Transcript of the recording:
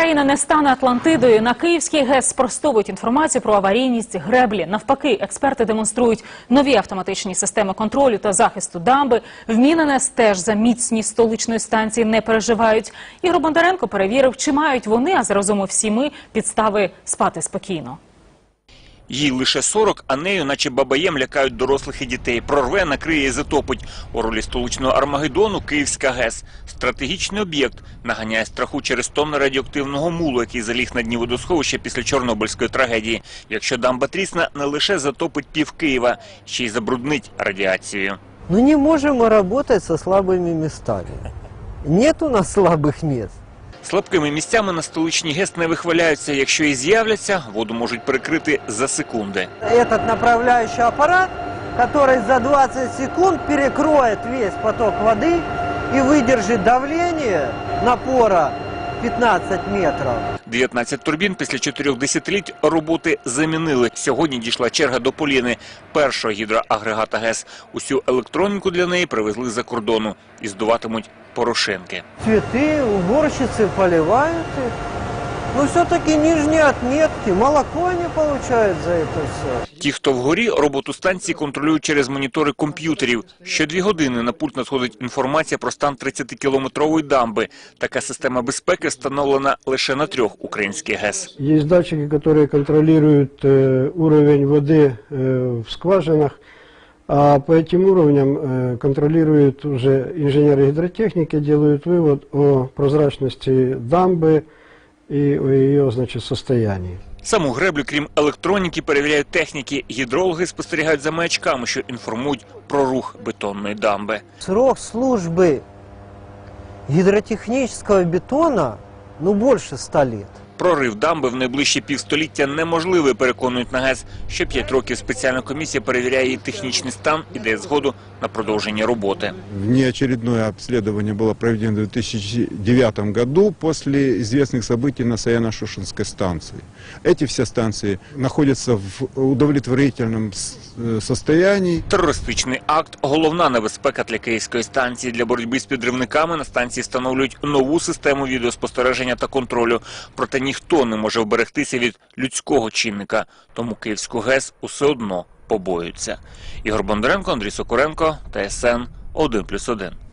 Україна не стане Атлантидою. На Київський ГЕС спростовують інформацію про аварійність греблі. Навпаки, експерти демонструють нові автоматичні системи контролю та захисту дамби. В Міненес теж за міцність столичної станції не переживають. Ігор Бондаренко перевірив, чи мають вони, а заразом і всі ми, підстави спати спокійно. Їй лише 40, а нею, наче бабаєм, лякають дорослих і дітей. Прорве, накриє і затопить. У ролі столичного Армагеддону Київська ГЕС. Стратегічний об'єкт наганяє страху через тонни радіоактивного мулу, який заліг на дні водосховища після Чорнобильської трагедії. Якщо дамба трісне, не лише затопить пів Києва, ще й забруднить радіацією. Ну не можем мы работать со слабыми местами. Нет у нас слабых мест. Слабкими місцями на столичній ГЕС не вихваляються. Якщо і з'являться, воду можуть перекрити за секунди. Этот направляющий аппарат, который за 20 секунд перекроет весь поток воды и выдержит давление напора 15 метрів. 19 турбін після чотирьох десятиліть роботи замінили. Сьогодні дійшла черга до Поліни, першого гідроагрегата ГЕС. Усю електроніку для неї привезли за кордону і здуватимуть порошенки. Цветы, уборщицы поливают их. Но все-таки нижние отметки, молоко они получают за это все. Ті, хто вгорі, роботу станції контролюють через монітори комп'ютерів. Що дві години на пульт надходить інформація про стан 30-кілометрової дамби. Така система безпеки встановлена лише на трьох українських ГЕС. Есть датчики, которые контролируют э, уровень воды э, в скважинах, а по этим уровням э, контролируют уже инженеры гидротехники, делают вывод о прозрачности дамбы и о ее значит, состоянии. Саму греблю, крім електроніки, перевіряють техніки. Гідрологи спостерігають за маячками, що інформують про рух бетонної дамби. Срок службы гидротехнического бетона, ну, больше 100 лет. Прорив дамби в найближчі півстоліття неможливий, переконують на ГЕС. Що п'ять років спеціальна комісія перевіряє її технічний стан і дає згоду на продовження роботи. Внеочередное обследование было проведено в 2009 году после известных событий на Саяно-Шушенской станции. Эти все станции находятся в удовлетворительном с- э, состоянии. Терористичний акт – головна небезпека для київської станції. Для боротьби з підривниками на станції встановлюють нову систему відеоспостереження та контролю. Проте ніхто не може вберегтися від людського чинника. Тому Київську ГЕС усе одно побоюються. Ігор Бондаренко, Андрій Сокуренко, ТСН 1+,1.